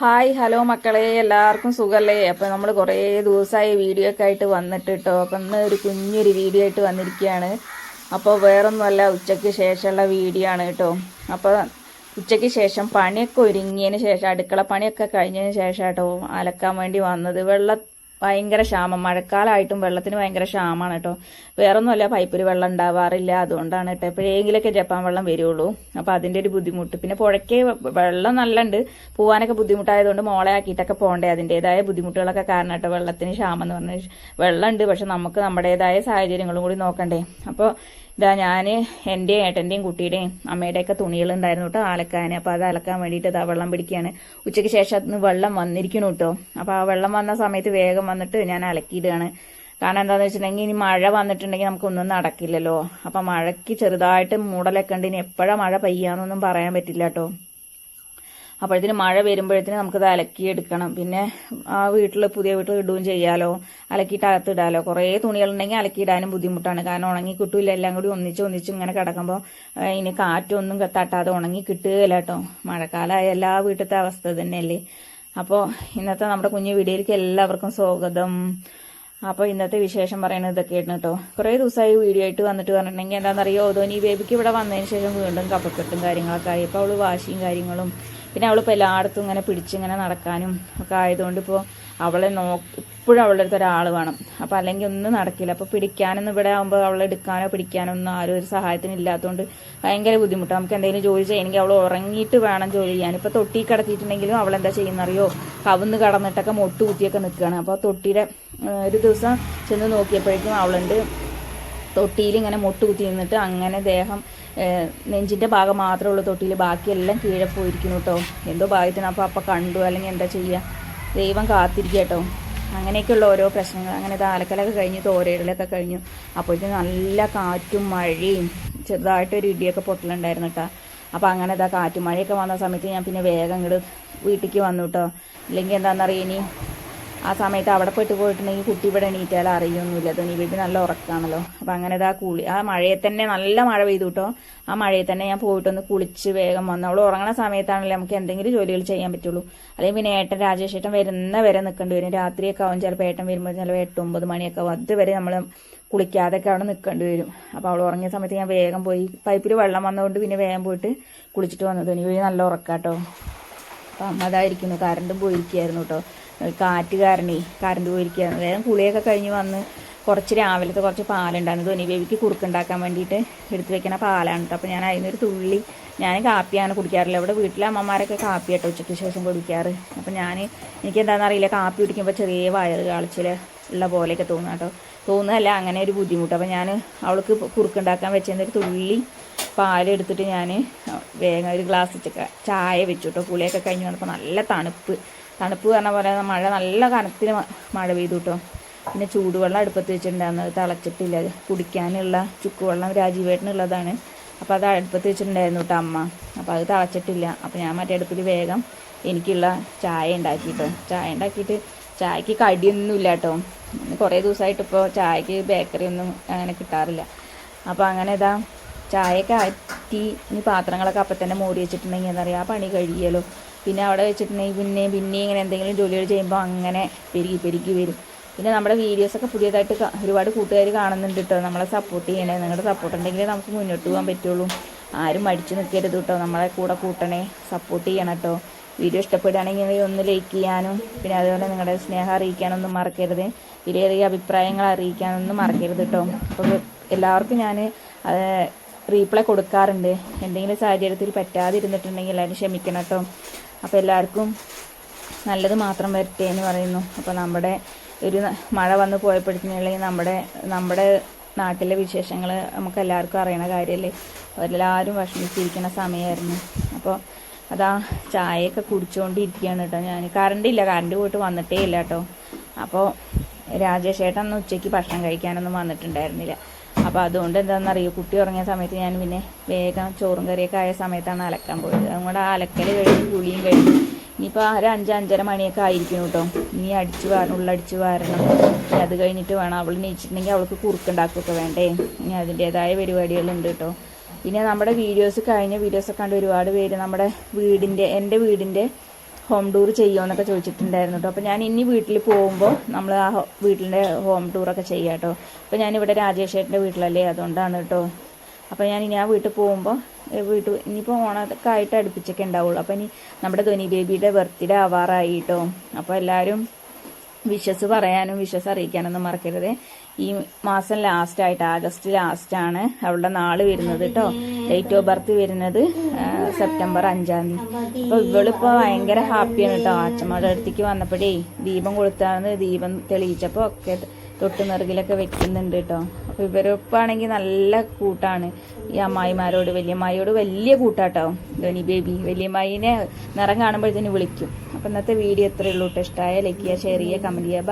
Hi hello മക്കളെ. എല്ലാവർക്കും സുഖല്ലേ? അപ്പം നമ്മൾ കുറേ ദിവസമായി വീഡിയോ ഒക്കെ ആയിട്ട് വന്നിട്ട് കേട്ടോ അപ്പം ഇന്ന് ഒരു കുഞ്ഞൊരു വീഡിയോ ആയിട്ട് വന്നിരിക്കുകയാണ് അപ്പോൾ വേറൊന്നുമല്ല ഉച്ചയ്ക്ക് ശേഷമുള്ള വീഡിയോ ആണ് കേട്ടോ. അപ്പോൾ ഉച്ചയ്ക്ക് ശേഷം പണിയൊക്കെ ഒരുങ്ങിയതിന് ശേഷം അടുക്കള പണിയൊക്കെ കഴിഞ്ഞതിന് ശേഷം കേട്ടോ അലക്കാൻ വേണ്ടി വന്നത്. വെള്ളം ഭയങ്കര ക്ഷാമം. മഴക്കാലമായിട്ടും വെള്ളത്തിന് ഭയങ്കര ക്ഷാമമാണ് കേട്ടോ. വേറൊന്നുമല്ല പൈപ്പിൽ വെള്ളം ഉണ്ടാവാറില്ല. അതുകൊണ്ടാണ് കേട്ടോ എപ്പോഴെങ്കിലൊക്കെ ജപ്പാൻ വെള്ളം വരുള്ളൂ. അപ്പോൾ അതിന്റെ ഒരു ബുദ്ധിമുട്ട്. പിന്നെ പുഴയ്ക്ക് വെള്ളം നല്ല ഉണ്ട് പോകാനൊക്കെ ബുദ്ധിമുട്ടായതുകൊണ്ട് മോളെ ആക്കിയിട്ടൊക്കെ പോകണ്ടേ അതിന്റെതായ ബുദ്ധിമുട്ടുകളൊക്കെ കാരണം കേട്ടോ വെള്ളത്തിന് ക്ഷാമം എന്ന് പറഞ്ഞാൽ വെള്ളമുണ്ട് പക്ഷെ നമുക്ക് നമ്മുടേതായ സാഹചര്യങ്ങളും കൂടി നോക്കണ്ടേ. അപ്പോൾ ഇതാ ഞാൻ എന്റെ ഏട്ടന്റെയും കുട്ടിയുടെയും അമ്മയുടെയൊക്കെ തുണികളുണ്ടായിരുന്നു കേട്ടോ അലക്കാൻ അപ്പോൾ അത് അലക്കാൻ വേണ്ടിയിട്ട് ഇതാ വെള്ളം പിടിക്കുകയാണ്. ഉച്ചയ്ക്ക് ശേഷം അത് വെള്ളം വന്നിരിക്കണം കേട്ടോ. അപ്പോൾ ആ വെള്ളം വന്ന സമയത്ത് വേഗം വന്നിട്ട് ഞാൻ അലക്കിയിടുകയാണ്. കാരണം എന്താണെന്ന് വെച്ചിട്ടുണ്ടെങ്കിൽ ഇനി മഴ വന്നിട്ടുണ്ടെങ്കിൽ നമുക്കൊന്നും നടക്കില്ലല്ലോ. അപ്പം മഴയ്ക്ക് ചെറുതായിട്ട് മൂടലൊക്കെ ഉണ്ട്. ഇനി എപ്പോഴാണ് മഴ പെയ്യാന്നൊന്നും പറയാൻ പറ്റില്ല കേട്ടോ. അപ്പോഴത്തേന് മഴ വരുമ്പോഴത്തേന് നമുക്കത് അലക്കിയെടുക്കണം. പിന്നെ ആ വീട്ടിൽ പുതിയ വീട്ടിൽ ഇടുകയും ചെയ്യാലോ അലക്കിയിട്ട് അകത്ത് ഇടാലോ കുറേ തുണികളുണ്ടെങ്കിൽ അലക്കിയിടാനും ബുദ്ധിമുട്ടാണ്. കാരണം ഉണങ്ങി കിട്ടൂല എല്ലാം കൂടി ഒന്നിച്ച് ഒന്നിച്ച് ഇങ്ങനെ കിടക്കുമ്പോൾ ഇനി കാറ്റൊന്നും തട്ടാതെ ഉണങ്ങി കിട്ടുകയില്ല കേട്ടോ. മഴക്കാലമായ എല്ലാ വീട്ടിലത്തെ അവസ്ഥ തന്നെയല്ലേ അപ്പോൾ ഇന്നത്തെ നമ്മുടെ കുഞ്ഞു വീഡിയോയിലേക്ക് എല്ലാവർക്കും സ്വാഗതം. അപ്പോൾ ഇന്നത്തെ വിശേഷം പറയുന്നത് ഇതൊക്കെയായിരുന്നു കേട്ടോ. കുറേ ദിവസമായി വീഡിയോ ആയിട്ട് വന്നിട്ട് പറഞ്ഞിട്ടുണ്ടെങ്കിൽ എന്താണെന്നറിയോ? ഓതോനി ബേബിക്ക് ഇവിടെ വന്നതിന് ശേഷം വീണ്ടും കപ്പക്കെട്ടും കാര്യങ്ങളൊക്കെ ആയി. ഇപ്പോൾ അവൾ വാശിയും കാര്യങ്ങളും പിന്നെ അവളിപ്പോൾ എല്ലായിടത്തും ഇങ്ങനെ പിടിച്ചിങ്ങനെ നടക്കാനും ഒക്കെ ആയതുകൊണ്ട് ഇപ്പോൾ അവളെ നോ ഇപ്പോഴും അവളുടെ അടുത്ത് ഒരാൾ വേണം. അപ്പോൾ അല്ലെങ്കിൽ ഒന്നും നടക്കില്ല. അപ്പോൾ പിടിക്കാനൊന്നും ഇവിടെ ആകുമ്പോൾ അവളെ എടുക്കാനോ പിടിക്കാനോ ഒന്നും ആരും ഒരു സഹായത്തിന് ഇല്ലാത്തതുകൊണ്ട് ഭയങ്കര ബുദ്ധിമുട്ടാണ് നമുക്ക് എന്തെങ്കിലും ജോലി ചെയ്യണമെങ്കിൽ അവൾ ഉറങ്ങിയിട്ട് വേണം ജോലി ചെയ്യാൻ. ഇപ്പോൾ തൊട്ടി കിടത്തിയിട്ടുണ്ടെങ്കിലും അവൾ എന്താ ചെയ്യുന്നറിയോ? കവുന്ന് കടന്നിട്ടൊക്കെ മൊട്ട് കുത്തിയൊക്കെ നിൽക്കുകയാണ് അപ്പോൾ തൊട്ടിയുടെ ഒരു ദിവസം ചെന്ന് നോക്കിയപ്പോഴേക്കും അവളുണ്ട് തൊട്ടിയിൽ ഇങ്ങനെ മൊട്ട് കുത്തി നിന്നിട്ട് അങ്ങനെ ദേഹം ഏഹ്, നെഞ്ചിന്റെ ഭാഗം മാത്രമേ ഉള്ളൂ. തൊട്ടിയിൽ ബാക്കിയെല്ലാം കീഴെ പോയിരിക്കുന്നു കേട്ടോ എന്തോ ഭാഗ്യത്തിന് അപ്പോൾ അപ്പം കണ്ടു. അല്ലെങ്കിൽ എന്താ ചെയ്യുക ദൈവം കാത്തിരിക്കുക കേട്ടോ അങ്ങനെയൊക്കെയുള്ള ഓരോ പ്രശ്നങ്ങൾ. അങ്ങനെ താലക്കലൊക്കെ കഴിഞ്ഞ് തോരയിടലൊക്കെ കഴിഞ്ഞു. അപ്പോഴത്തേക്കും നല്ല കാറ്റും മഴയും. ചെറുതായിട്ടൊരു ഇടിയൊക്കെ പൊട്ടലുണ്ടായിരുന്നു കേട്ടോ അപ്പോൾ അങ്ങനെ ഇതാ കാറ്റും മഴയൊക്കെ വന്ന സമയത്ത് ഞാൻ പിന്നെ വേഗം ഇങ്ങോട്ട് വീട്ടിലേക്ക് വന്നു കേട്ടോ ഇല്ലെങ്കിൽ എന്താണെന്നറിയാം ഇനി? ആ സമയത്ത് അവിടെ പെട്ട് പോയിട്ടുണ്ടെങ്കിൽ കുട്ടി ഇവിടെ എണീറ്റാൽ അറിയൊന്നുമില്ല. തുണി വീട്ടിൽ നല്ല ഉറക്കാണല്ലോ. അപ്പം അങ്ങനെ ഇതാ കുളി. ആ മഴയെ തന്നെ നല്ല മഴ പെയ്തു കേട്ടോ. ആ മഴയെ തന്നെ ഞാൻ പോയിട്ടൊന്ന് കുളിച്ച് വേഗം വന്നു. അവൾ ഉറങ്ങുന്ന സമയത്താണല്ലോ നമുക്ക് എന്തെങ്കിലും ജോലികൾ ചെയ്യാൻ പറ്റുള്ളൂ. അല്ലെങ്കിൽ പിന്നെ ഏട്ടൻ രാജേഷ് ഏട്ടൻ വരുന്ന വരെ നിൽക്കേണ്ടി വരും. രാത്രിയൊക്കെ ആവും ചിലപ്പോൾ ഏട്ടൻ വരുമ്പോൾ ചിലപ്പോൾ എട്ട് ഒമ്പത് മണിയൊക്കെ ആവും. അതുവരെ നമ്മൾ കുളിക്കാതൊക്കെ അവിടെ നിൽക്കേണ്ടി വരും. അപ്പോൾ അവൾ ഉറങ്ങിയ സമയത്ത് ഞാൻ വേഗം പോയി. പൈപ്പിൽ വെള്ളം വന്നതുകൊണ്ട് പിന്നെ വേഗം പോയിട്ട് കുളിച്ചിട്ട് വന്നു തുണി ബേബി നല്ല ഉറക്കാട്ടോ. അപ്പം അതായിരിക്കുന്നു. കറണ്ടും പോയിരിക്കുകയായിരുന്നു കേട്ടോ. കാറ്റ് കാരണേ കറണ്ട് പോയിരിക്കുകയാണ്. വേഗം കുളിയൊക്കെ കഴിഞ്ഞ് വന്ന് കുറച്ച് രാവിലത്തെ കുറച്ച് പാലുണ്ടായിരുന്നു. ധോനി ബേബിക്ക് കുറുക്കുണ്ടാക്കാൻ വേണ്ടിയിട്ട് എടുത്ത് വെക്കുന്ന പാലാണ് കേട്ടോ അപ്പോൾ ഞാൻ അതിനൊരു തുള്ളി ഞാൻ കാപ്പിയാണ് കുടിക്കാറില്ല. ഇവിടെ വീട്ടിലെ അമ്മമാരൊക്കെ കാപ്പി കേട്ടോ ഉച്ചയ്ക്ക് ശേഷം കുടിക്കാറ്. അപ്പോൾ ഞാൻ എനിക്ക് എന്താണെന്ന് അറിയില്ല. കാപ്പി കുടിക്കുമ്പോൾ ചെറിയ വയറ് കാളിച്ചിൽ ഉള്ള പോലെയൊക്കെ തോന്നുക കേട്ടോ തോന്നുന്നതല്ല അങ്ങനെ ഒരു ബുദ്ധിമുട്ട്. അപ്പോൾ ഞാൻ അവൾക്ക് കുറുക്കുണ്ടാക്കാൻ വെച്ചൊരു തുള്ളി പാലെടുത്തിട്ട് ഞാൻ വേഗം ഒരു ഗ്ലാസ് ചായ വെച്ചു കേട്ടോ പുളിയൊക്കെ കഴിഞ്ഞ് വന്നപ്പോൾ നല്ല തണുപ്പ്. തണുപ്പ് പറഞ്ഞ പോലെ മഴ നല്ല കനത്തിൽ മഴ പെയ്തു കേട്ടോ പിന്നെ ചൂടുവെള്ളം അടുപ്പത്ത് വെച്ചിട്ടുണ്ടായിരുന്നു അത് തിളച്ചിട്ടില്ല. കുടിക്കാനുള്ള ചുക്കുവെള്ളം രാജീവേട്ടനുള്ളതാണ്. അപ്പോൾ അത് അടുപ്പത്ത് വെച്ചിട്ടുണ്ടായിരുന്നു കേട്ടോ അമ്മ. അപ്പോൾ അത് തിളച്ചിട്ടില്ല. അപ്പോൾ ഞാൻ മറ്റേ അടുപ്പിൽ വേഗം എനിക്കുള്ള ചായ ഉണ്ടാക്കി കേട്ടോ ചായ ഉണ്ടാക്കിയിട്ട് ചായക്ക് കടിയൊന്നുമില്ല കേട്ടോ കുറേ ദിവസമായിട്ട് ഇപ്പോൾ ചായക്ക് ബേക്കറി ഒന്നും അങ്ങനെ കിട്ടാറില്ല. അപ്പോൾ അങ്ങനെ ഇതാ ചായയൊക്കെ ആറ്റി ഇനി പാത്രങ്ങളൊക്കെ അപ്പം തന്നെ മൂടി വെച്ചിട്ടുണ്ടെങ്കിൽ എന്താ പറയുക ആ പണി കഴിയുമല്ലോ പിന്നെ അവിടെ വെച്ചിട്ടുണ്ടെങ്കിൽ പിന്നെ പിന്നെ ഇങ്ങനെ എന്തെങ്കിലും ജോലികൾ ചെയ്യുമ്പോൾ അങ്ങനെ പെരുകി പെരുകി വരും. പിന്നെ നമ്മുടെ വീഡിയോസൊക്കെ പുതിയതായിട്ട് ഒരുപാട് കൂട്ടുകാർ കാണുന്നുണ്ട് കേട്ടോ നമ്മളെ സപ്പോർട്ട് ചെയ്യണേ. നിങ്ങളുടെ സപ്പോർട്ട് ഉണ്ടെങ്കിലേ നമുക്ക് മുന്നോട്ട് പോകാൻ പറ്റുള്ളൂ. ആരും മടിച്ചു നിൽക്കരുത് കേട്ടോ നമ്മളെ കൂടെ കൂട്ടണേ. സപ്പോർട്ട് ചെയ്യണം കേട്ടോ വീഡിയോ ഇഷ്ടപ്പെടുകയാണെങ്കിൽ ഒന്ന് ലൈക്ക് ചെയ്യാനും പിന്നെ അതുപോലെ നിങ്ങളുടെ സ്നേഹം അറിയിക്കാനൊന്നും മറക്കരുത്. വിലയേറിയ അഭിപ്രായങ്ങൾ അറിയിക്കാനൊന്നും മറക്കരുത് കേട്ടോ അപ്പോൾ എല്ലാവർക്കും ഞാൻ റീപ്ലൈ കൊടുക്കാറുണ്ട്. എന്തെങ്കിലും സാഹചര്യത്തിൽ പറ്റാതിരുന്നിട്ടുണ്ടെങ്കിൽ എല്ലാവരും ക്ഷമിക്കണം കേട്ടോ അപ്പോൾ എല്ലാവർക്കും നല്ലത് മാത്രം വരട്ടെ എന്ന് പറയുന്നു. അപ്പോൾ നമ്മുടെ ഒരു മഴ വന്ന് പോയപ്പോഴത്തേക്കും നമ്മുടെ നമ്മുടെ നാട്ടിലെ വിശേഷങ്ങൾ നമുക്ക് എല്ലാവർക്കും അറിയണ കാര്യമല്ലേ അവരെല്ലാവരും വിഷമിച്ചിരിക്കുന്ന സമയമായിരുന്നു. അപ്പോൾ അതാ ചായയൊക്കെ കുടിച്ചുകൊണ്ടിരിക്കുകയാണ് കേട്ടോ ഞാൻ. കറണ്ട് ഇല്ല കറണ്ട് പോയിട്ട് വന്നിട്ടേ ഇല്ല കേട്ടോ. അപ്പോൾ രാജേഷേട്ടൻ അന്ന് ഉച്ചയ്ക്ക് ഭക്ഷണം കഴിക്കാനൊന്നും വന്നിട്ടുണ്ടായിരുന്നില്ല. അപ്പോൾ അതുകൊണ്ട് എന്താണെന്നറിയോ കുട്ടി ഉറങ്ങിയ സമയത്ത് ഞാൻ പിന്നെ വേഗം ചോറും കറിയൊക്കെ ആയ സമയത്താണ് അലക്കാൻ പോയത്. അതുകൊണ്ട് അലക്കൽ കഴിഞ്ഞ് കുളിയും കഴിഞ്ഞു ഇനിയിപ്പോൾ ഒരു അഞ്ച് അഞ്ചര മണിയൊക്കെ ആയിരിക്കും കേട്ടോ. ഇനി അടിച്ച് വാരണം ഉള്ളടിച്ച് വാരണം. ഇനി അത് കഴിഞ്ഞിട്ട് വേണം അവൾ നീച്ചിട്ടുണ്ടെങ്കിൽ അവൾക്ക് കുറുക്കുണ്ടാക്കുകയൊക്കെ വേണ്ടേ. ഇനി അതിന്റേതായ പരിപാടികളുണ്ട് കേട്ടോ. പിന്നെ നമ്മുടെ വീഡിയോസ് കഴിഞ്ഞ വീഡിയോസൊക്കെ കണ്ട് ഒരുപാട് പേര് നമ്മുടെ വീടിന്റെ എന്റെ വീടിന്റെ ഹോം ടൂർ ചെയ്യുമോന്നൊക്കെ ചോദിച്ചിട്ടുണ്ടായിരുന്നു കേട്ടോ അപ്പോൾ ഞാൻ ഇനി വീട്ടിൽ പോകുമ്പോൾ നമ്മൾ ആ വീട്ടിന്റെ ഹോം ടൂറൊക്കെ ചെയ്യാം കേട്ടോ അപ്പോൾ ഞാനിവിടെ രാജേഷേട്ടന്റെ വീട്ടിലല്ലേ അതുകൊണ്ടാണ് കേട്ടോ അപ്പോൾ ഞാൻ ഇനി ആ വീട്ടിൽ പോകുമ്പോൾ വീട്ടിൽ ഇനിയിപ്പോൾ ഓണമൊക്കെ ആയിട്ട് അടുപ്പിച്ചൊക്കെ ഉണ്ടാവുള്ളൂ. അപ്പോൾ ഇനി നമ്മുടെ ധ്വനി ബേബിയുടെ ബർത്ത്ഡേ ആവാറായി കേട്ടോ അപ്പോൾ എല്ലാവരും വിഷസ് പറയാനും വിഷസ് അറിയിക്കാനൊന്നും മറക്കരുത്. ഈ മാസം ലാസ്റ്റ് ആയിട്ട് ആഗസ്റ്റ് ലാസ്റ്റ് ആണ് അവളുടെ നാൾ വരുന്നത് കേട്ടോ ഡേറ്റ് ഓഫ് ബർത്ത് വരുന്നത് സെപ്റ്റംബർ അഞ്ചാം തീയതി. അപ്പൊ ഇവളിപ്പോ ഭയങ്കര ഹാപ്പിയാണ് കേട്ടോ അച്ഛമ്മയുടെ അടുത്തേക്ക് വന്നപ്പോഴേ ദീപം കൊളുത്താണ് ദീപം തെളിയിച്ചപ്പോ ഒക്കെ തൊട്ട് നിറകിലൊക്കെ വെക്കുന്നുണ്ട് കേട്ടോ അപ്പൊ ഇവരൊപ്പാണെങ്കിൽ നല്ല കൂട്ടാണ്. ഈ അമ്മായിമാരോട് വലിയമ്മായിയോട് വലിയ കൂട്ടാട്ടോ. ധോനി ബേബി വലിയമ്മായിനെ നിറം കാണുമ്പോഴത്തേന് വിളിക്കും. അപ്പൊ ഇന്നത്തെ വീഡിയോ എത്രയുള്ളൂ കേട്ടോ ഇഷ്ടമായ ലൈക്ക് ചെയ്യുക ഷെയർ ചെയ്യുക കമന്റ് ചെയ്യുക.